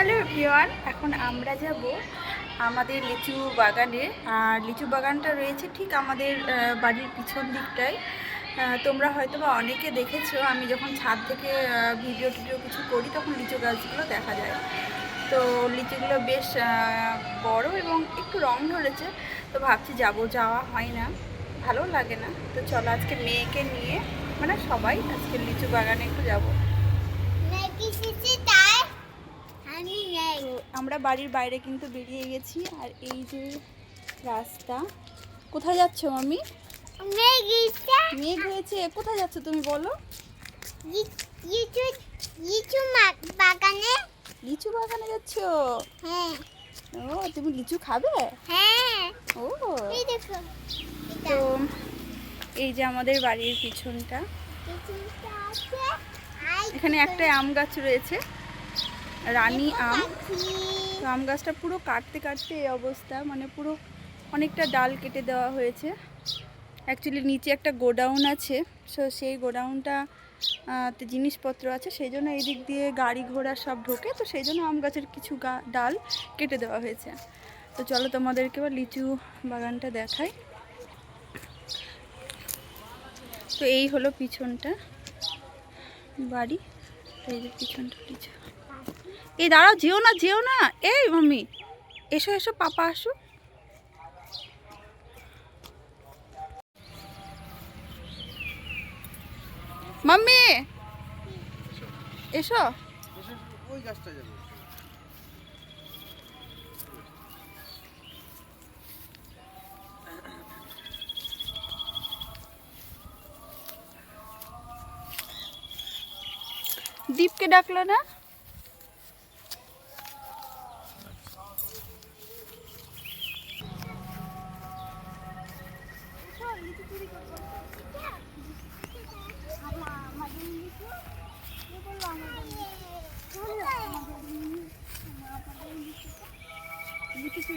Hello everyone, এখন আমরা যাব আমাদের লিচু বাগানে। আর লিচু বাগানটা রয়েছে ঠিক আমাদের বাড়ির পিছন দিকটায়। তোমরা হয়তো বা অনেকে দেখেছ, আমি যখন ছাদ থেকে ভিডিও টিডিও কিছু করি তখন লিচু গাছগুলো দেখা যায়। তো লিচুগুলো বেশ বড় এবং একটু রং ধরেছে, তো ভাবছি যাব, যাওয়া হয় না। ভালো লাগে না। তো চলো আজকে মেয়েকে নিয়ে মানে সবাই আজকে লিচু বাগানে একটু যাব আমি নেই তো আমরা বাড়ির বাইরে কিন্তু বেরিয়ে গেছি আর এই যে রাস্তা। কোথায় যাচ্ছ মামি মেঘ হয়েছে। কোথায় যাচ্ছ তুমি বলো? লিচু বাগানে। লিচু বাগানে যাচ্ছ? হ্যাঁ। ও তুমি লিচু খাবে? হ্যাঁ। ও। এই দেখো তো এই যে আমাদের বাড়ির পিছনটা। এখানে একটা আম গাছ রয়েছে। রানী আম। তো আম গাছটা পুরো কাটতে কাটতে এই অবস্থা মানে পুরো অনেকটা ডাল কেটে দেওয়া হয়েছে। অ্যাকচুয়ালি নিচে একটা গোডাউন আছে সো সেই গোডাউনটা তে জিনিসপত্র আছে সেই জন্য এই দিক দিয়ে গাড়ি ঘোড়া সব ঢোকে তো সেই জন্য আম গাছের কিছু গা- ডাল কেটে দেওয়া হয়েছে। তো চলো তোমাদেরকে এবার লিচু বাগানটা দেখাই। তো এই হলো পিছনটা বাড়ি এই যে পিছনটা লিচু। এই দাঁড়াও, যেও না যেও না। এই, মাম্মি, এসো এসো, পাপা, আসো। মাম্মি, এসো। দীপকে ডাকলো না লিচু চুরি করে আসিস না না লালটা পারি হ্যাঁ হুম এই লালটা পারি। এই লাইটটা খাইবা হ্যাঁ পিঙ্ক কালার যাও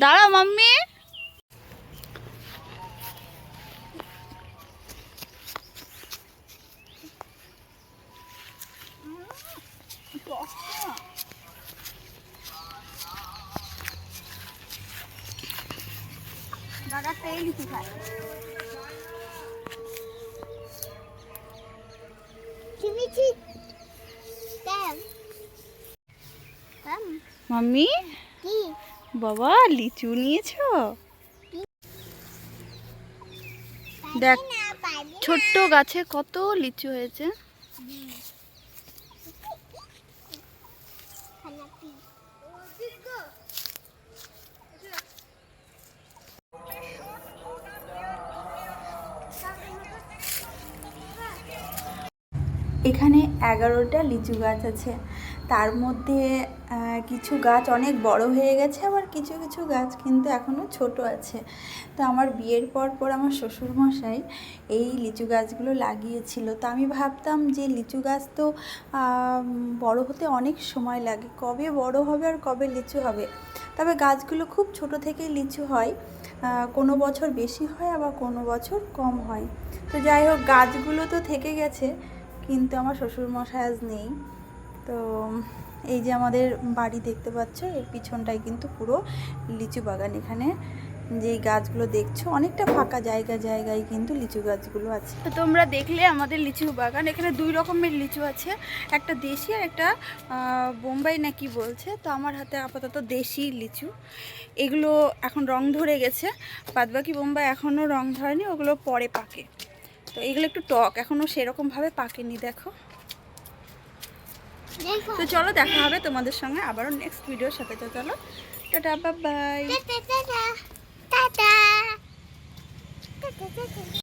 দাঁড়াও মাম্মি দাদা তেল লিচু খায় তুমি ঠিক দেন কাম মাম্মি কি বাবা লিচু নিয়েছ? দেখ ছোট্ট গাছে কত লিচু হয়েছে। এখানে এগারোটা লিচু গাছ আছে। তার মধ্যে কিছু গাছ অনেক বড় হয়ে গেছে, আবার কিছু কিছু গাছ কিন্তু এখনও ছোট আছে। তো আমার বিয়ের পর পর আমার শ্বশুরমশাই এই লিচু গাছগুলো লাগিয়েছিল। তো আমি ভাবতাম যে লিচু গাছ তো বড় হতে অনেক সময় লাগে। কবে বড় হবে আর কবে লিচু হবে? তবে গাছগুলো খুব ছোট থেকেই লিচু হয়। কোনো বছর বেশি হয়, আবার কোনো বছর কম হয়। তো যাই হোক, গাছগুলো তো থেকে গেছে, কিন্তু আমার শ্বশুরমশাই আজ নেই। তো এই যে আমাদের বাড়ি দেখতে পাচ্ছ, এর পিছনটায় কিন্তু পুরো লিচু বাগান এখানে। যেই গাছগুলো দেখছ, অনেকটা ফাঁকা জায়গা, জায়গায় কিন্তু লিচু গাছগুলো আছে। তো তোমরা দেখলে আমাদের লিচু বাগান, এখানে দুই রকমের লিচু আছে। একটা দেশি আর একটা বোম্বাই না কি বলছে, তো আমার হাতে আপাতত দেশি লিচু। এগুলো এখন রং ধরে গেছে, বাদবাকি বোম্বাই এখনও রং ধরেনি, ওগুলো পরে পাকে। তো এগুলো একটু টক, এখনও সেরকমভাবে পাকেনি, দেখো। তো চলো দেখা হবে তোমাদের সঙ্গে আবারও নেক্সট ভিডিওর সাথে। তো চলো, tata bye tata tata tata tata tata